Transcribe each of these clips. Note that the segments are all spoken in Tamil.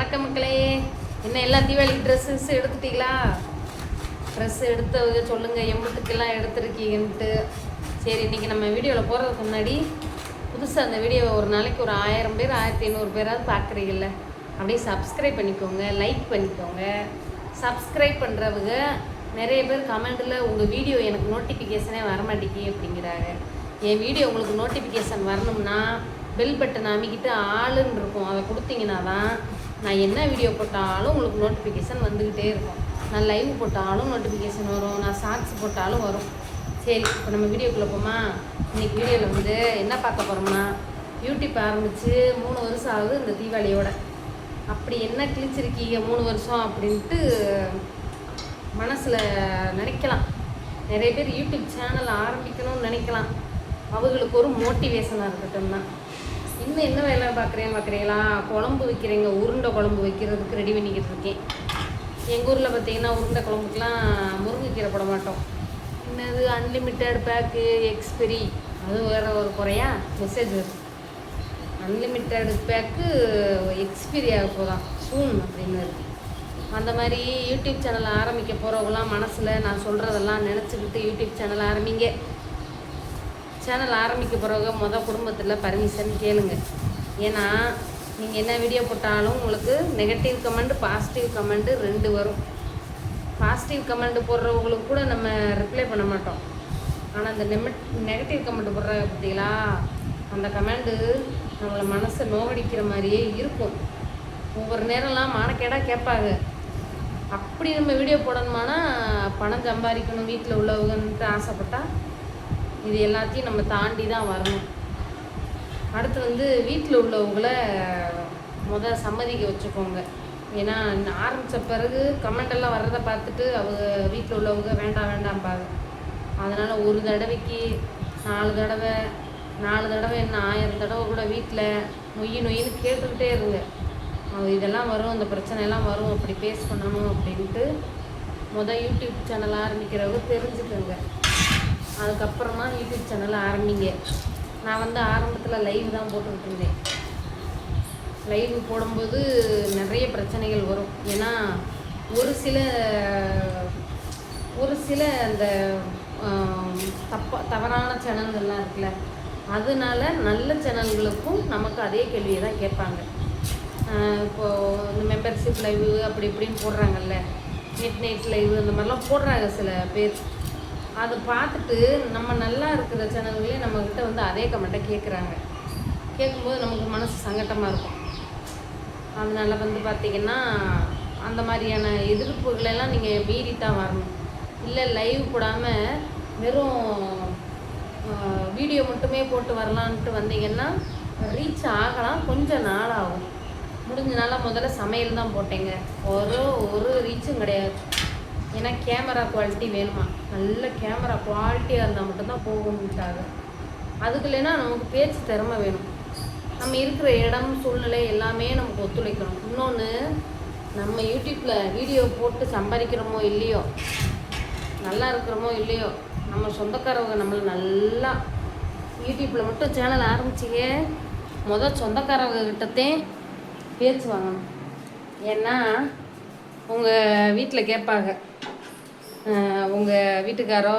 வணக்கம் மக்களே. என்ன எல்லாம் தீபாவளிக்கு ட்ரெஸ்ஸஸ் எடுத்துட்டீங்களா? ட்ரெஸ் எடுத்தவங்க சொல்லுங்கள் எம்பத்துக்கெல்லாம் எடுத்துருக்கீங்கன்ட்டு. சரி இன்றைக்கி நம்ம வீடியோவில் போகிறதுக்கு முன்னாடி புதுசாக அந்த வீடியோவை ஒரு நாளைக்கு ஒரு ஆயிரம் பேர் ஆயிரத்தி ஐநூறு பேராவது பார்க்குறீங்கல்ல அப்படியே சப்ஸ்கிரைப் பண்ணிக்கோங்க லைக் பண்ணிக்கோங்க. சப்ஸ்கிரைப் பண்ணுறவங்க நிறைய பேர் கமெண்டில் உங்கள் வீடியோ எனக்கு நோட்டிஃபிகேஷனே வரமாட்டேங்கி அப்படிங்கிறாங்க. என் வீடியோ உங்களுக்கு நோட்டிஃபிகேஷன் வரணும்னா பெல் பட்டன் அமைக்கிட்டு ஆளுன்னு இருக்கும். அதை கொடுத்தீங்கன்னா தான் நான் என்ன வீடியோ போட்டாலும் உங்களுக்கு நோட்டிஃபிகேஷன் வந்துக்கிட்டே இருக்கும். நான் லைவ் போட்டாலும் நோட்டிஃபிகேஷன் வரும். நான் ஷார்ட்ஸ் போட்டாலும் வரும். சரி இப்போ நம்ம வீடியோக்குள்ளே போமா? இன்றைக்கி வீடியோவில் வந்து என்ன பார்க்க போகிறோம்னா யூடியூப் ஆரம்பித்து மூணு வருஷம் ஆகுது இந்த தீபாவளியோட. அப்படி என்ன கிழிச்சிருக்கீங்க மூணு வருஷம் அப்படின்ட்டு மனசில் நினைக்கலாம். நிறைய பேர் யூடியூப் சேனல் ஆரம்பிக்கணும்னு நினைக்கலாம். அவங்களுக்கு ஒரு மோட்டிவேஷனாக இருக்கட்டும் தான். இன்னும் என்ன வேலை பார்க்குறேன் பார்க்குறீங்களா? குழம்பு வைக்கிறேங்க உருண்டை குழம்பு வைக்கிறதுக்கு ரெடி பண்ணிக்கிட்டு இருக்கேன். எங்கள் ஊரில் பார்த்தீங்கன்னா உருண்டை குழம்புக்கெலாம் முருங்கைக்கீரை போட மாட்டோம். என்னது அன்லிமிட்டெட் பேக்கு எக்ஸ்பெரி அது வேற ஒரு குறையா? மெசேஜ் வருது அன்லிமிட்டட் பேக்கு எக்ஸ்பீரி ஆக போதான் சூன் அப்படின்னு இருக்குது அந்த மாதிரி யூடியூப் சேனல் ஆரம்பிக்க போகிறவங்களாம் மனசில் நான் சொல்கிறதெல்லாம் நினச்சிக்கிட்டு யூடியூப் சேனல் ஆரம்பிங்க. சேனல் ஆரம்பிக்க போகிறவங்க மொதல் குடும்பத்தில் பர்மிஷன் கேளுங்க. ஏன்னா நீங்கள் என்ன வீடியோ போட்டாலும் உங்களுக்கு நெகட்டிவ் கமெண்ட் பாசிட்டிவ் கமெண்ட் ரெண்டு வரும். பாசிட்டிவ் கமெண்ட் போடுறவங்களுக்கு கூட நம்ம ரிப்ளை பண்ண மாட்டோம். ஆனால் அந்த நெமட் நெகட்டிவ் கமெண்ட் போடுறாங்க பார்த்தீங்களா? அந்த கமெண்டு நம்மளை மனசை நோகடிக்கிற மாதிரியே இருக்கும். ஒவ்வொரு நேரம்லாம் மானக்கேடாக கேட்பாங்க. அப்படி நம்ம வீடியோ போடணுமானா பணம் சம்பாதிக்கணும் வீட்டில் உள்ளவங்கன்ட்டு ஆசைப்பட்டால் இது எல்லாத்தையும் நம்ம தாண்டி தான் வரணும். அடுத்து வந்து வீட்டில் உள்ளவங்களை முதல் சம்மதிக்க வச்சுக்கோங்க. ஏன்னா ஆரம்பித்த பிறகு கமெண்டெல்லாம் வர்றதை பார்த்துட்டு அவங்க வீட்டில் உள்ளவங்க வேண்டாம் வேண்டாம்பாங்க. அதனால் ஒரு தடவைக்கு நாலு தடவை நாலு தடவை என்ன ஆயிரம் தடவை கூட வீட்டில் நொய் நொய்னு கேட்டுக்கிட்டே இருங்க. இதெல்லாம் வரும் இந்த பிரச்சனையெல்லாம் வரும் அப்படி பேஸ் பண்ணணும் அப்படின்ட்டு மொதல் யூடியூப் சேனல் ஆரம்பிக்கிறவங்க தெரிஞ்சுக்கோங்க. அதுக்கப்புறமா யூடியூப் சேனல் ஆரம்பிங்க. நான் வந்து ஆரம்பத்தில் லைவ் தான் போட்டுக்கிட்டு இருந்தேன். லைவ் போடும்போது நிறைய பிரச்சனைகள் வரும். ஏன்னா ஒரு சில ஒரு சில அந்த தப்பா தவறான சேனல்கள்லாம் இருக்குல்ல அதனால நல்ல சேனல்களுக்கும் நமக்கு அதே கேள்வியை தான் கேட்பாங்க. இப்போது இந்த மெம்பர்ஷிப் லைவு அப்படி இப்படின்னு போடுறாங்கல்ல மிட் நைட் லைவ் அந்த மாதிரிலாம் போடுறாங்க சில பேர். அதை பார்த்துட்டு நம்ம நல்லா இருக்கிற சேனல்களே நம்மக்கிட்ட வந்து அதே கமெண்ட்டை கேட்குறாங்க கேட்கும்போது நமக்கு மனசு சங்கட்டமாக இருக்கும். அதனால் வந்து பார்த்திங்கன்னா அந்த மாதிரியான எதிர்ப்புகளெல்லாம் நீங்கள் மீறி தான் வரணும். இல்லை லைவ் போடாமல் வெறும் வீடியோ மட்டுமே போட்டு வரலான்ட்டு வந்தீங்கன்னா ரீச் ஆகலாம். கொஞ்சம் நாள் ஆகும் முடிஞ்ச நாளாக முதல்ல சமையல் தான் போட்டேங்க. ஒரு ஒரு ரீச்சும் கிடையாது. ஏன்னா கேமரா குவாலிட்டி வேணுமா? நல்ல கேமரா குவாலிட்டியாக இருந்தால் மட்டும்தான் போகும்ட்டாங்க அதுக்கு இல்லைன்னா நமக்கு பேச்சு திறமை வேணும். நம்ம இருக்கிற இடம் சூழ்நிலை எல்லாமே நமக்கு ஒத்துழைக்கணும். இன்னொன்று நம்ம யூடியூப்பில் வீடியோ போட்டு சம்பாதிக்கிறோமோ இல்லையோ நல்லா இருக்கிறோமோ இல்லையோ நம்ம சொந்தக்காரவங்க நம்மளை நல்லா யூடியூப்பில் மட்டும் சேனல் ஆரம்பிச்சிங்க முதல் சொந்தக்காரவங்க கிட்டத்தே பேச்சு வாங்கணும். ஏன்னா உங்கள் வீட்டில் கேட்பாங்க உங்கள் வீட்டுக்காரோ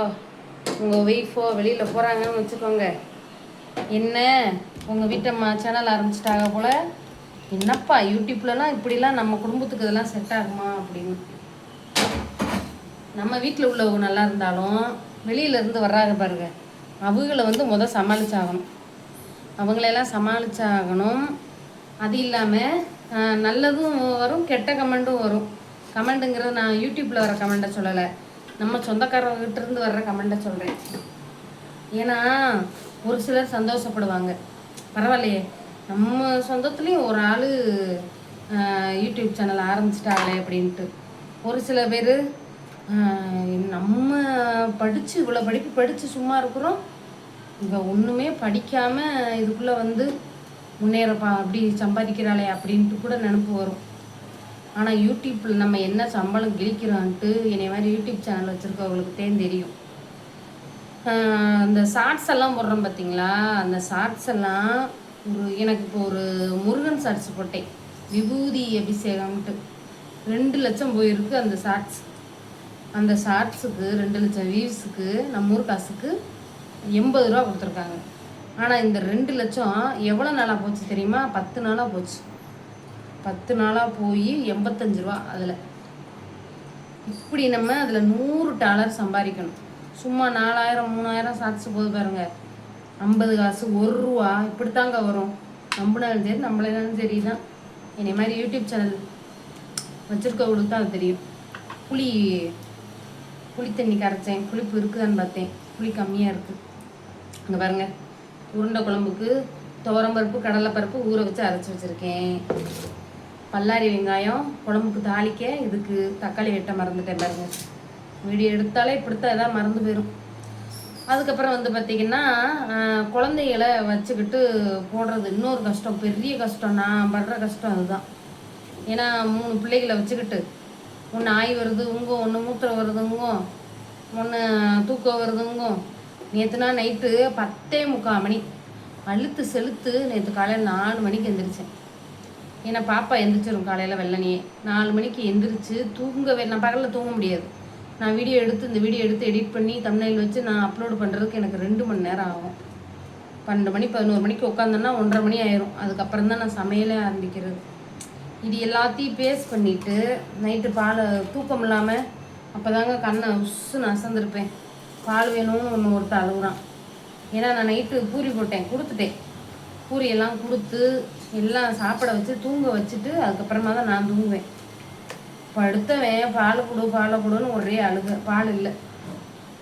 உங்கள் ஒய்ஃபோ வெளியில் போகிறாங்கன்னு வச்சுக்கோங்க. என்ன? உங்கள் வீட்டம்மா சேனல் ஆரம்பிச்சிட்டாங்க போல். என்னப்பா யூடியூப்லலாம் இப்படிலாம் நம்ம குடும்பத்துக்கு இதெல்லாம் செட் ஆகுமா அப்படின்னு. நம்ம வீட்டில் உள்ளவங்க நல்லா இருந்தாலும் வெளியிலேருந்து வர்றாங்க பாருங்க. அவங்கள வந்து முத சமாளிச்சாகணும். அவங்களெல்லாம் சமாளிச்சாகணும். அது இல்லாமல் நல்லதும் வரும் கெட்ட கமெண்ட்டும் வரும். கமெண்ட்டுங்கிறது நான் யூடியூப்பில் வர கமெண்ட்டை சொல்லலை. நம்ம சொந்தக்காரவங்ககிட்ட இருந்து வர்ற கமெண்ட்டை சொல்கிறேன் ஏன்னா ஒரு சிலர் சந்தோஷப்படுவாங்க. பரவாயில்லையே. நம்ம சொந்தத்துலேயும் ஒரு ஆள் யூடியூப் சேனல் ஆரம்பிச்சிட்டாங்களே அப்படின்ட்டு. ஒரு சில பேர் நம்ம படித்து இவ்வளோ படிப்பு படித்து சும்மா இருக்கிறோம். இவ ஒன்றுமே படிக்காமல் இதுக்குள்ளே வந்து முன்னேறப்பா அப்படி சம்பாதிக்கிறாளே அப்படின்ட்டு கூட நினப்பு வரும். ஆனால் யூடியூப்பில் நம்ம என்ன சம்பளம் கிழிக்கிறோன்ட்டு என்னை மாதிரி யூடியூப் சேனல் வச்சுருக்கவங்களுக்கு தேன் தெரியும். அந்த ஷார்ட்ஸ் எல்லாம் போடுறோம் பார்த்தீங்களா அந்த ஷார்ட்ஸ் எல்லாம் ஒரு எனக்கு இப்போ ஒரு முருகன் ஷார்ட்ஸ் போட்டேன். விபூதி அபிஷேகம்ட்டு ரெண்டு லட்சம் போயிருக்கு அந்த ஷார்ட்ஸ் அந்த ஷார்ட்ஸுக்கு ரெண்டு லட்சம் வியூஸுக்கு நம்ம ஊர் காசுக்கு எண்பது ரூபா கொடுத்துருக்காங்க. ஆனால் இந்த ரெண்டு லட்சம் எவ்வளோ நாளாக போச்சு தெரியுமா? பத்து நாளாக போச்சு. பத்து நாளாக போய் எண்பத்தஞ்சு ரூபா அதில். இப்படி நம்ம அதில் நூறு டாலர் சம்பாதிக்கணும். சும்மா நாலாயிரம் மூணாயிரம் ஷார்ட்ஸ் போது பாருங்க. ஐம்பது காசு ஒரு ரூபா இப்படித்தாங்க வரும். நம்பினாலும் சரி நம்மளாலும் சரி தான் என்னை மாதிரி யூடியூப் சேனல் வச்சுருக்கவங்களுக்கு தான் அது தெரியும். புளி புளி தண்ணி கரைச்சேன் புளிப்பு இருக்குதான்னு பார்த்தேன். புளி கம்மியாக இருக்குது அங்கே பாருங்க. உருண்டை குழம்புக்கு துவரம்பருப்பு கடலைப்பருப்பு ஊற வச்சு அரைச்சி வச்சுருக்கேன். பல்லாரி வெங்காயம் குழம்புக்கு தாளிக்க இதுக்கு தக்காளி வெட்ட மறந்துட்டேன் பாருங்க. வீடியோ எடுத்தாலே இப்படித்தான் எதாவது மறந்து போயிடும் அதுக்கப்புறம் வந்து பார்த்திங்கன்னா குழந்தைகளை வச்சுக்கிட்டு போடுறது இன்னொரு கஷ்டம் பெரிய கஷ்டம். நான் படுற கஷ்டம் அதுதான். ஏன்னா மூணு பிள்ளைகளை வச்சுக்கிட்டு ஒன்று ஆய் வருது உங்கோ ஒன்று மூத்திரம் வருதுங்கோ ஒன்று தூக்கம் வருதுங்கோ. நேற்றுனா நைட்டு பத்தே முக்கால் மணி. அழுத்து செலுத்து நேற்று காலையில் நாலு மணிக்கு எந்திரிச்சேன். ஏன்னா பாப்பா எந்திரிச்சிடும் காலையில் வெள்ளனையே. நாலு மணிக்கு எந்திரிச்சு தூங்கவே நான் பகலில் தூங்க முடியாது. நான் வீடியோ எடுத்து இந்த வீடியோ எடுத்து எடிட் பண்ணி தமிழில் வச்சு நான் அப்லோடு பண்ணுறதுக்கு எனக்கு ரெண்டு மணி நேரம் ஆகும். பன்னெண்டு மணி பதினோரு மணிக்கு உட்காந்தேன்னா ஒன்றரை மணி ஆயிரும். அதுக்கப்புறம் தான் நான் சமையலே ஆரம்பிக்கிறது. இது எல்லாத்தையும் பேஸ் பண்ணிவிட்டு நைட்டு பால் தூக்கம் இல்லாமல் அப்போ தாங்க கண்ணை உஸ்ஸுன்னு அசந்திருப்பேன். பால் வேணும்னு ஒன்று ஒருத்தர் அழுகுறான் ஏன்னா நான் நைட்டு பூரி போட்டேன் கொடுத்துட்டேன். பூரியெல்லாம் கொடுத்து எல்லாம் சாப்பிட வச்சு தூங்க வச்சுட்டு அதுக்கப்புறமா தான் நான் தூங்குவேன். படுத்தவன் பால் கொடு பாலை கொடுன்னு ஒரே அழுக. பால் இல்லை.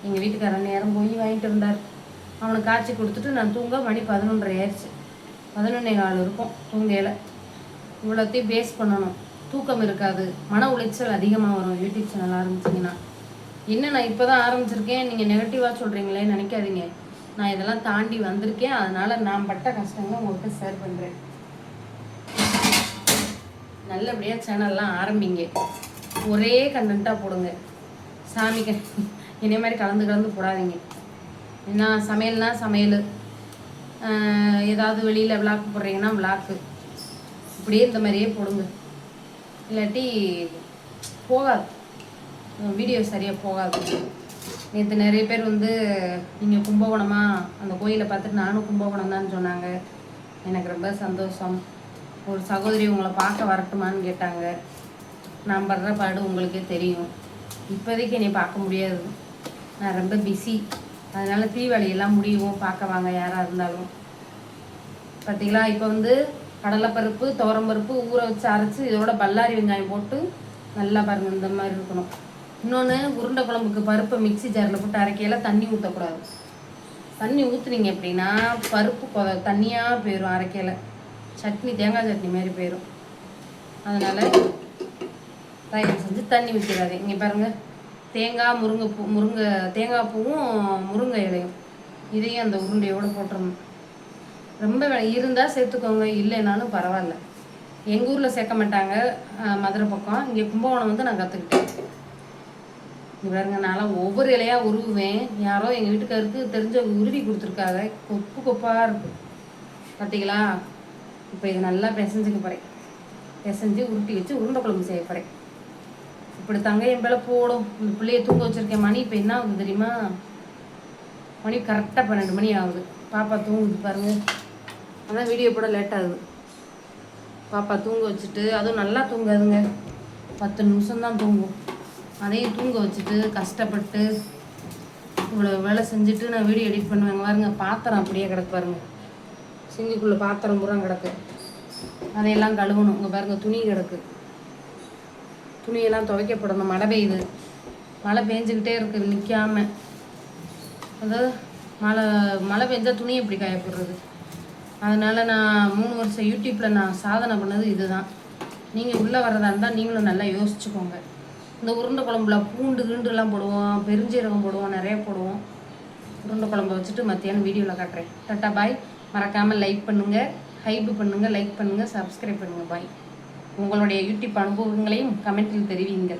எங்கள் வீட்டுக்காரன் நேரம் போய் வாங்கிட்டு இருந்தார் அவனுக்கு காய்ச்சி கொடுத்துட்டு நான் தூங்க மணி பதினொன்றரை ஆயிடுச்சு. பதினொன்னே கால் இருக்கும் தூங்கையில். இவ்வளோத்தையும் பேஸ் பண்ணணும். தூக்கம் இருக்காது. மன உளைச்சல் அதிகமாக வரும். யூடியூப் சேனல் ஆரம்பிச்சிங்கன்னா. என்ன நான் இப்போ தான் ஆரம்பிச்சிருக்கேன் நீங்கள் நெகட்டிவாக சொல்கிறீங்களே நினைக்காதீங்க. நான் இதெல்லாம் தாண்டி வந்திருக்கேன். அதனால் நான் பட்ட கஷ்டங்களை உங்கள்கிட்ட ஷேர் பண்ணுறேன் நல்லபடியாக சேனல்லாம் ஆரம்பிங்க. ஒரே கண்டென்ட்டாக போடுங்க. சாமிக்கு இதே மாதிரி கலந்து கலந்து போடாதீங்க. ஏன்னா சமையல்னா சமையல். ஏதாவது வெளியில் விளாக் போடுறீங்கன்னா விளாக்கு இப்படியே இந்த மாதிரியே போடுங்க. இல்லாட்டி போகாது. வீடியோ சரியாக போகாது. நேற்று நிறைய பேர் வந்து நீங்கள் கும்பகோணமாக அந்த கோயிலை பார்த்துட்டு நானும் கும்பகோணம் தான் சொன்னாங்க. எனக்கு ரொம்ப சந்தோஷம். ஒரு சகோதரி உங்களை பார்க்க வரட்டுமான்னு கேட்டாங்க. நான் படுற பாடு உங்களுக்கே தெரியும். இப்போதைக்கு என்னை பார்க்க முடியாது. நான் ரொம்ப பிஸி அதனால் தீவாளியெல்லாம் முடியவும் பார்க்க வாங்க யாராக இருந்தாலும். பார்த்தீங்களா? இப்போ வந்து கடலைப்பருப்பு துவரம்பருப்பு ஊற வச்சு அரைச்சி இதோட பல்லாரி வெங்காயம் போட்டு நல்லா பாருங்கள் இந்த மாதிரி இருக்கணும். இன்னொன்று உருண்டை குழம்புக்கு பருப்பை மிக்ஸி ஜாரில் போட்டு அரைக்கையில் தண்ணி ஊற்றக்கூடாது தண்ணி ஊற்றுனீங்க அப்படின்னா பருப்பு கொத தண்ணியாக போயிடும் அரைக்கையில். சட்னி தேங்காய் சட்னி மாதிரி போயிடும் அதனால் தயார் செஞ்சு தண்ணி ஊற்றிடாது இங்கே பாருங்கள் தேங்காய் முருங்கைப்பூ முருங்கை தேங்காய் பூவும் முருங்கை இலையும். இதையும் அந்த உருண்டையோடு போட்டுருணும் ரொம்ப இருந்தால் சேர்த்துக்கோங்க. இல்லைனாலும் பரவாயில்ல. எங்கள் ஊரில் சேர்க்க மாட்டாங்க மதுரை பக்கம். இங்கே கும்பகோணம் வந்து நான் கற்றுக்கிட்டேன் இங்க நான்லாம் ஒவ்வொரு இலையாக உருவுவேன். யாரோ எங்கள் வீட்டுக்காருக்கு தெரிஞ்சவங்க உருவி கொடுத்துருக்காங்க. கொப்பு கொப்பாக இருக்கும் பார்த்தீங்களா இப்போ இது நல்லா பிசைஞ்சுக்க போகிறேன் பிசைஞ்சு உருட்டி வச்சு உருண்டை குழம்பு செய்ய போகிறேன் இப்படி தங்க என் பிள்ளை போடும். இந்த பிள்ளைய தூங்க வச்சுருக்கேன் மணி இப்போ என்ன ஆகுது தெரியுமா? மணி கரெக்டாக பன்னெண்டு மணி ஆகுது. பாப்பா தூங்குது பாருங்கள் அதான் வீடியோ போட லேட் ஆகுது. பாப்பா தூங்க வச்சுட்டு அதுவும் நல்லா தூங்காதுங்க. பத்து நிமிஷம்தான் தூங்கும். அதையும் தூங்க வச்சுட்டு கஷ்டப்பட்டு இவ்வளோ வேலை செஞ்சுட்டு நான் வீடியோ எடிட் பண்ணுவேங்க பாருங்கள் பாத்திரம் அப்படியே கிடக்கு பாருங்க. சிங்கிக்குள்ளே பாத்திரம் பூரா கிடக்கு. அதையெல்லாம் கழுவணும். இங்கே பாருங்க துணி கிடக்கு. துணியெல்லாம் துவைக்கப்படணும். மழை பெய்யுது. மழை பெஞ்சுக்கிட்டே இருக்குது நிற்காம அதாவது மழை மழை பெஞ்சால் துணி எப்படி காய போடுறது அதனால் நான் மூணு வருஷம் யூடியூப்பில் நான் சாதனை பண்ணது இதுதான். நீங்கள் உள்ளே வர்றதா இருந்தால் நீங்களும் நல்லா யோசிச்சுக்கோங்க. இந்த உருண்டை குழம்புல பூண்டு கீண்டுலாம் போடுவோம். பெருஞ்சீரகம் போடுவோம். நிறைய போடுவோம். உருண்டை குழம்பு வச்சுட்டு மத்தியானம் வீடியோவில் காட்டுறேன். Tata bye. மறக்காமல் லைக் பண்ணுங்கள் ஹைப் பண்ணுங்கள் லைக் பண்ணுங்கள் சப்ஸ்கிரைப் பண்ணுங்கள் பாய் உங்களுடைய யூடியூப் அனுபவங்களையும் கமெண்ட்டில் தெரிவிங்கள்